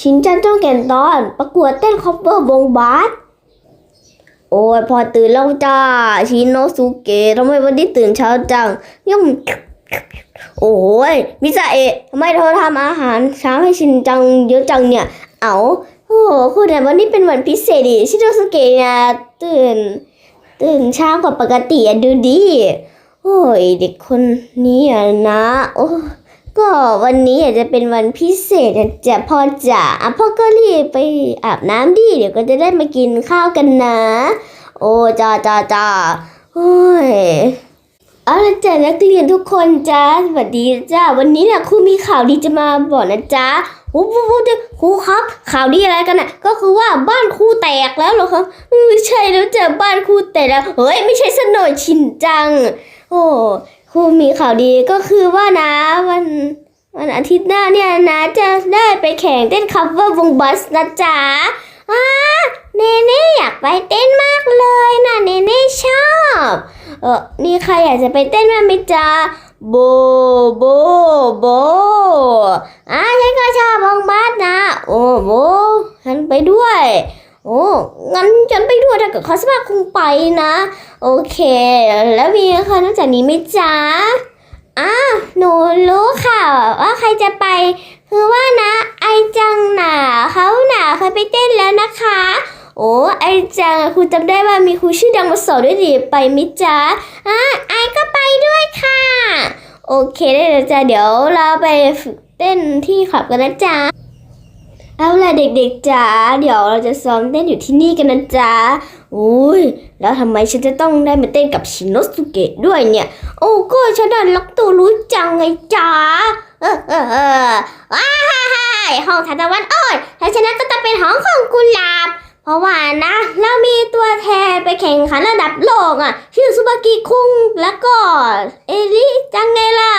ชินจังต้องแก่นตอน ประกวดเต้นคอปเวอร์วงบาสโอ้ยพอตื่นแล้วจ้า ชินโนสุเกะทำไมวันนี้ตื่นเช้าจังยุ่งโอ้ยมิซาเอะทำไมเธอทำอาหารเช้าให้ชินจังเยอะจังเนี่ย เอาโอ้คุณแต่วันนี้เป็นวันพิเศษดิชินโนสุเกะเนี่ยตื่น ตื่นเช้ากว่าปกติอะดูดิโอ้ยเด็กคนนี้อะนะ โอ้ ก็วันนี้อาจจะเป็นวันพิเศษนะจ๊ะพ่อจ๋าอะพ่อก็รีบไปอาบน้ำดิเดี๋ยวก็จะได้มากินข้าวกันนะ โอ้จ้าจ้าจ้าโอ้ยเอาละจ้ะนักเรียนทุกคนจ้าสวัสดีจ้าวันนี้เนี่ยครูมีข่าวดีจะมาบอกนะจ๊ะโอ้โหครูครับข่าวดีอะไรกันน่ะ ก็คือว่าบ้านครูแตกแล้วเหรอครับเออใช่แล้วจ้ะบ้านครูแตกแล้วเฮ้ยไม่ใช่สนอยชินจัง โอ้ ครูมีข่าวดีก็คือว่านะวันวันอาทิตย์หน้าเนี่ยนะจะได้ไปแข่งเต้นคัฟเวอร์วงบัสนะจ๊ะอ้าเนเน่อยากไปเต้นมากเลยนะเนเน่ชอบเออนี่ใครอยากจะไปเต้นบ้างไหมจ๊ะโบโบโบอะฉันก็ชอบวงบัสนะ โอ้โบฉันไปด้วย โอ้ งั้นฉันไปด้วยถ้าเกิดเขาสมัครคงไปนะ โอเค แล้วมีใครนอกจากนี้ไหมจ๊ะอะหนูรู้ค่ะ ว่าใครจะไป คือว่านะ ไอจังหนาเขาหนาเคยไปเต้นแล้วนะคะ โอ้ไอจังครูจำได้ว่ามีครูชื่อดังมาสอนด้วยดิไปมิจ๊ะอะไอก็ไปด้วยค่ะ โอเคได้เลยจ้ะเดี๋ยวเราไปฝึกเต้นที่ขับกันนะจ๊ะ เอาล่ะเด็กๆจ๋าเดี๋ยวเราจะซ้อมเต้นอยู่ที่นี่กันนะจ๊ะอุ้ยแล้วทำไมฉันจะต้องได้มาเต้นกับชินโนสุเกะด้วยเนี่ย โอ้ก็ฉันน่ะรักตัวรู้จังไงจ๋าเออเออเออว้ายห้องทานตะวันอ้อยถ้าชนะก็จะเป็นห้องของกุหลาบ เพราะว่านะเรามีตัวแทนไปแข่งขันระดับโลกอะ ชื่อซุบากิคุงแล้วก็เอริจังไงเล่า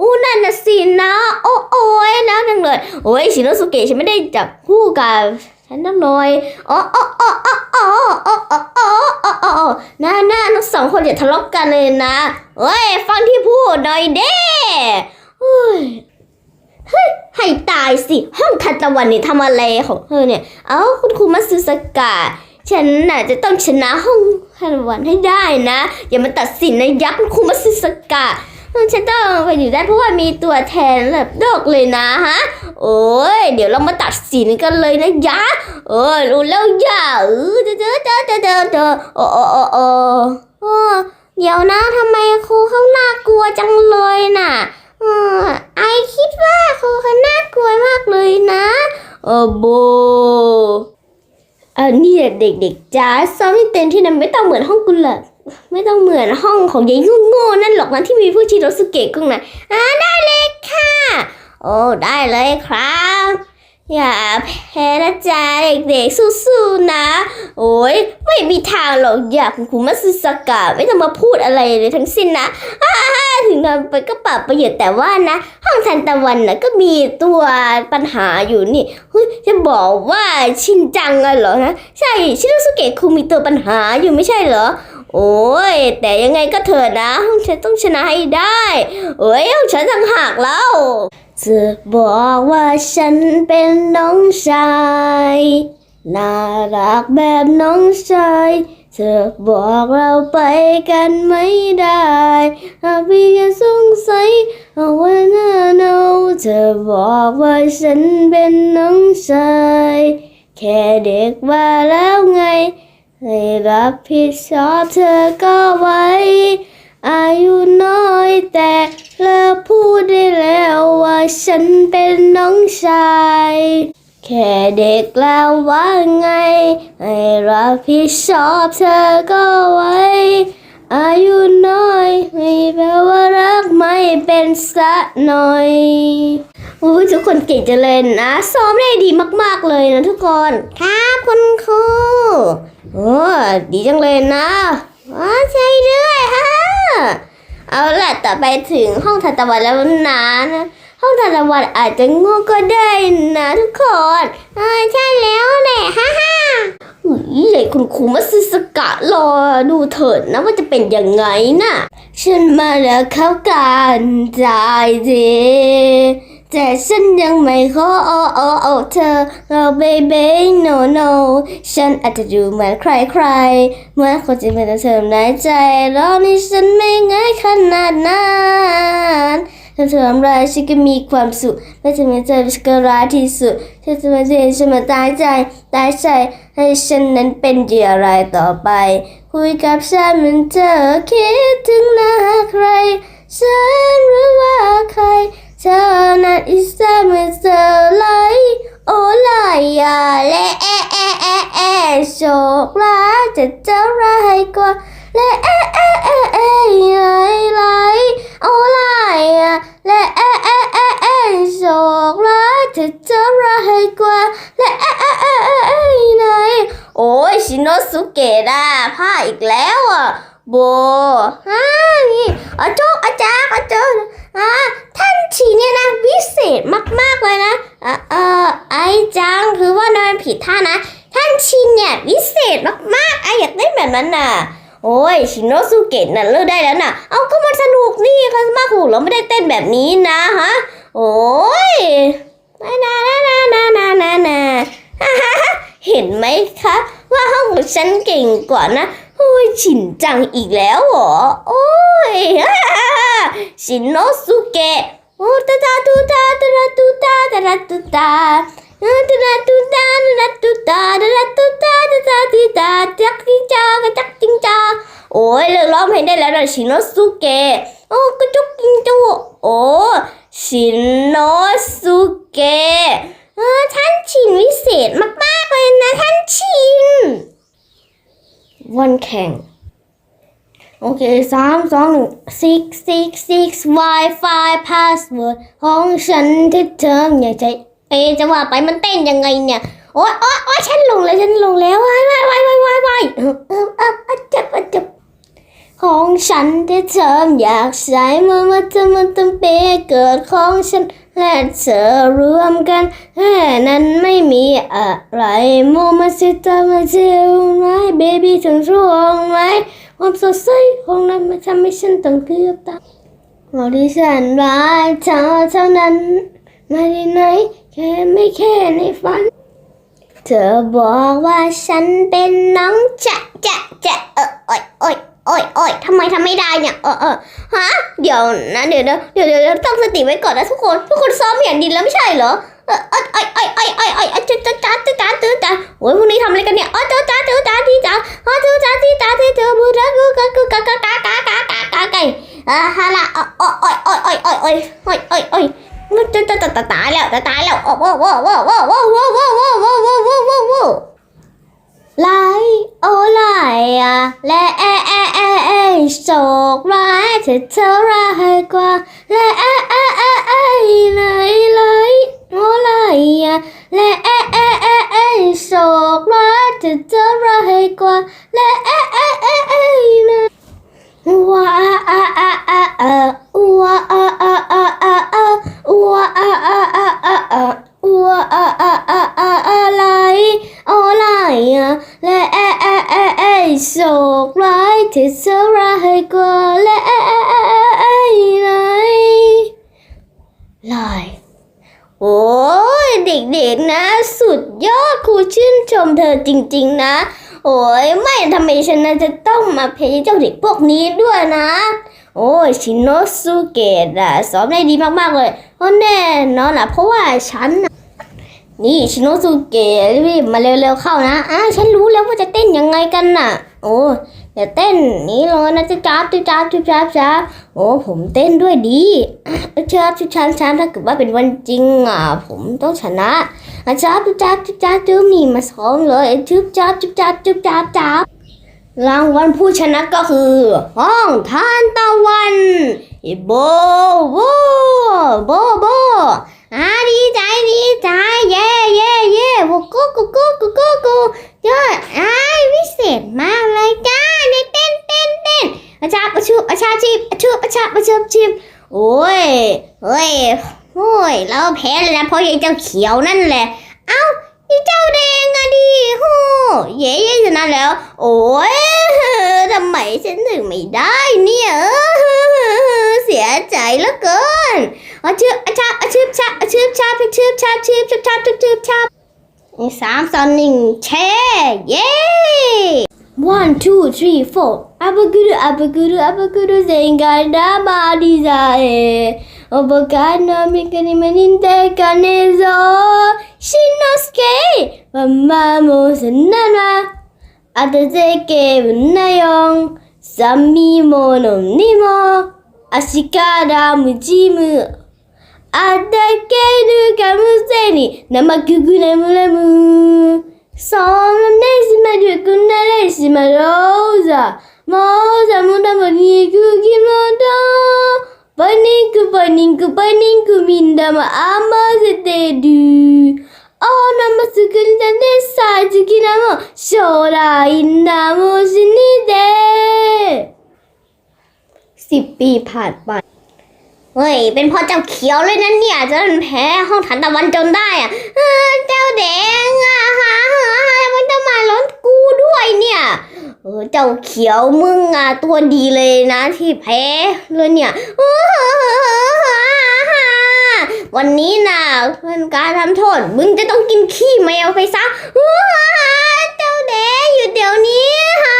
อู้นั่นน่ะสินะ โอ้โอ้ยแล้วจังเลย โอ้ยชินโนสุเกะฉันไม่ได้จับคู่กับฉันนักหน่อยอ๋ออ๋ออ๋ออ๋ออ๋ออ๋ออ๋ออ๋ออ๋ออ๋อน่าน่าทั้งสองคนอย่าทะเลาะกันเลยนะเฮ้ย ฟังที่พูดหน่อยเด้เฮ้ย เฮ้ยให้ตายสิ ห้องทันตะวันนี่ทำอะไรของเธอเนี่ย เอ้าคุณครูมัตสึสกะฉันน่ะจะต้องชนะห้องทันตะวันให้ได้นะ อย่ามาตัดสินนะยักษ์คุณครูมัตสึสกะฉันต้องไปอยู่ได้เพราะว่ามีตัวแทนระดับโลกเลยนะฮะ โอ้ย เดี๋ยวเรามาตัดสินกันเลยนะยะเออรู้แล้วย่าเออเจอเจอเจอเจอเจอเจอโอ้โอ้โอ้โอ้โอ้เดี๋ยวนะทำไมครูเขาน่ากลัวจังเลยน่ะ เออไอคิดว่าครูเขาน่ากลัวมากเลยนะเออโบเออนี่เด็กๆจ้าซ้อมให้เต็มที่นะไม่ต้องเหมือนห้องกุหลาบไม่ต้องเหมือนห้องของยายงโง่ๆนั่นหรอกนะที่มีผู้ชิโรสุเกะกุ้งนะอ่าได้เลยค่ะ โอ้ได้เลยครับ อย่าแพ้นะจ๊ะเด็กๆสู้ๆนะ โอ้ยไม่มีทางหรอกอยากคุณครูมัตสึสกะไม่ต้องมาพูดอะไรเลยทั้งสิ้นนะอ่ ถึงทำไปก็ปรับประโยชน์แต่ว่านะ ห้องทันตะวันนะก็มีตัวปัญหาอยู่นี่เฮ้ยจะบอกว่าชินจังอะเหรอนะใช่ชิโนสุเกะคุงมีตัวปัญหาอยู่ไม่ใช่เหรอโอ้ย แต่ยังไงก็เถิดนะห้องฉันต้องชนะให้ได้ เอ้ยห้องฉันต่างหากแล้วจะบอกว่าฉันเป็นน้องชาย น่ารักแบบน้องชาย เธอบอกเราไปกันไม่ได้หากพี่ยังสงสัยเอาไว้นะโนเธอบอกว่าฉันเป็นน้องชายแค่เด็กว่าแล้วไง ให้รับผิดชอบเธอก็ไว้ อายุน้อยแต่เลิกพูดได้แล้วว่าฉันเป็นน้องชาย แค่เด็กแล้วว่าไง ให้รับผิดชอบเธอก็ไว้ อายุน้อยไม่แปลว่ารักไม่เป็นสักหน่อยอุ้ยทุกคนเก่งจังเลยนะซ้อมได้ดีมาก ๆเลยนะทุกคน ครับคุณครูโอ้ดีจังเลยนะอ๋อใช่ด้วยฮะเอาล่ะต่อไปถึงห้องทันตะวันแล้วนะนะ ห้องทันตะวันอาจจะโง่ก็ได้นะทุกคนอ่าใช่แล้วแหละฮ่าฮ่าอุ้ยใหญ่คุณครูมาซึสกะรอดูเถิดนะว่าจะเป็นยังไงน่ะ ฉันมาแล้วเข้ากันใจเจแต่ฉันยังไม่ขอโอโอโอเธอเรา baby no no ฉันอาจจะดูเหมือนใครใครเหมื่อนคนที่ไม่ได้เธอในใจแล้วนี่ฉันไม่ง่ายขนาดนั้น เธอทำไรฉันก็มีความสุขไม่จะมีเธอฉันก็รักที่สุดเธอจะมาเจอฉันมาตายใจตายใจให้ฉันนั้นเป็นเหยื่ออะไรายต่อไป คุยกับฉันเหมือนเธอคิดถึงหน้าใคร ฉันหรือว่าใครเธอนั้นอิสระเหมือนเธอไหลโอลายาและแอะแอะแอะแอะโชคร้ายจะเจ้าร้ายกว่า และแอะแอะแอะแอะไหลไหลโอลายาและแอะแอะแอะแอะโชคร้ายจะเจ้าร้ายกว่าและแอะแอะแอะแอะแอะไหลโอ้ยชินโนสุเกะอะผ้าอีกแล้วอะโบฮะนี่อาโจกอาจารย์อาจารย์อ่าท่านฉีเนี่ยนะวิเศษมากๆเลยนะเออเออไอจังคือว่านอนผิดท่านะ ท่านชินเนี่ยวิเศษมากๆไออยากเล่นแบบนั้นน่ะ โอ้ยชินโนสุเกะน่ะเลิกได้แล้วน่ะ เอาก็มันสนุกนี่คาสมาคุเราไม่ได้เต้นแบบนี้นะฮะ โอ้ยนานานานานานานาฮ่าเห็นไหมคะ ว่าห้องของฉันเก่งกว่านะโอ้ยชินจังอีกแล้วเหรอ โอ้ยชินโนสุเกะโอ้ตาตาตูตาตาตูตาตาตูตา ตาราตูตาตาราตูตาตาราตูตาตาตาตีตาจักจิงจากระจักจิงจาโอ้ยเลิกร้องเพลงได้แล้วนะชินโนสุเกะโอ้กระจุกจิงจูโอ้ชินโนสุเกะเออท่านชินวิเศษมากๆเลยนะท่านชิน วันแข่งโอเคสามสองหนึ่ง six six six wifi password ของฉันที่เธออยากจะ เอจะว่าไปมันเต้นยังไงเนี่ยโอ๊ยโอ๊ยโอ๊ยฉันลงแล้วฉันลงแล้ววายวายวายวายวายวายเออเออเออจับอะจับของฉันที่เธออยากใช้เมื่อมาเธอมันต้องเปเกิดของฉันและเธอรวมกันแค่นั้นไม่มีอะไรโมมาสิตามาเจลไหมเบบี้ถึงช่วงไหมความสดใสของนั้นมันทำให้ฉันต้องเกือบตายบอกที่ฉันรักเธอเท่านั้น ไม่ได้ไหนแค่ไม่แค่ในฝัน เธอบอกว่าฉันเป็นน้องจะจะจะเออโอ้ยโอ้ยโอ้ยโอ้ยทำไมทำไม่ได้เนี่ยเออเออฮะเดี๋ยวนะเดี๋ยวนะเดี๋ยวเดี๋ยวเดี๋ยวตั้งสติไว้ก่อนนะทุกคนทุกคนซ้อมอย่างดีแล้วไม่ใช่เหรอเออเออไออไอไอไอไอจ้าจ้าจ้าจ้าจ้าจ้าจ้าโอ้ยพวกนี้ทำอะไรกันเนี่ยอ๋อจ้าจ้าจ้าจ้าที่จ้าอ๋อจ้าจ้าที่จ้าที่จ้าบูรักกูกะกูกะกะกะกะกะกะกะไก่อ่าฮะละอ๋ออ๋ออ๋ออ๋ออ๋ออ๋ออ๋ออ๋ออ๋ออ๋อมัน จะจะจะตายแล้วจะตายแล้วโอ้โหโอ้โหโอ้โหโอ้โหโอ้โหโอ้โหโอ้โหไหลโอไหลอะและแอแอแอแอโศกร้ายเธอเธอร้ายกว่าและ โศกร้ายที่เธอร้ายกว่าและไหนลอยโอ้ยเด็กๆนะ สุดยอดครูชื่นชมเธอจริง ๆ นะ โอ้ยไม่ทำไมฉันน่ะจะต้องมาเพย์เจ้าเด็กพวกนี้ด้วยนะ โอ้ยชินโนสุเกะอะสอนได้ดีมากๆเลยเพราะแน่นอนอะเพราะว่าฉันนี่ชิโนสุเกะรีบมาเร็วๆเข้านะอ่าฉันรู้แล้วว่าจะเต้นยังไงกันน่ะ โอ้อย่เต้นนี้เลยนะจ๊ะจ๊าบจ๊าจ๊าบจ๊าบจ๊าบโอ้ผมเต้นด้วยดีอะจ๊าบจ๊าบจ๊าบจ๊าบถ้าเกิดว่าเป็นวันจริงอะผมต้องชนะอะจ๊าบจ๊าจ๊าบจ๊าจ๊ามีมาซ้อมเลยจ๊าจ๊าบจ๊าจ๊าบจ๊าบจ๊าบรางวัลผู้ชนะก็คือ ห้องทานตะวันโบโบโบโบอ่าดีใจดีใจเย่เย่เย่โกูกูกูกูกูกู ยอดอ้ายวิเศษมากเลยจ้าได้เต้นเต้นเต้นอาชาประชุบอาชาชีพอาชุบอาชาประชุบชีพโอ้ยเฮ้ยโอ้ยเราแพ้เลยนะเพราะยายเจ้าเขียวนั่นแหละ เอ้ายี่เจ้าแดงอะดิโหเย่เย่ชนะแล้ว โอ้ยทำไมฉันถึงไม่ได้เนี่ยเสียใจเหลือเกินอาชืบอาชาอาชืบชาอาชืบชาไปชืบชาชืบชาชาชืบชืบชา สามสองหนึ่งแช่เย้ one two three four อาบกุรุอาบกุรุอาบกุรุเซงกันดามาดิซาเอโอบกาโนมิกานิมานินเตกาเนโซชินโนสเกะมามาโมสนานา あたせけぶなよん。さみものにも、足からむじむ。 あたけるかむせに、生くぐれむれむ。そんなねしまるくなれしまろうざ。もうざむだもにくきもと。パニックパニックパニックみんなもあませてる。おーなますくりだねさあ次なも将来なもしにでสิบปีผ่านไป เฮ้ย เป็นพ่อเจ้าเขียวเลยนะเนี่ยจะแพ้ห้องฐานตะวันจนได้อะเจ้าแดงอะฮะมันจะมาล้นกูด้วยเนี่ยเออเจ้าเขียวมึงอะตัวดีเลยนะที่แพ้เลยเนี่ยวันนี้นะเป็นการทำโทษ มึงจะต้องกินขี้แมวไปซะเจ้าแดงอยู่เดี๋ยวนี้ฮะ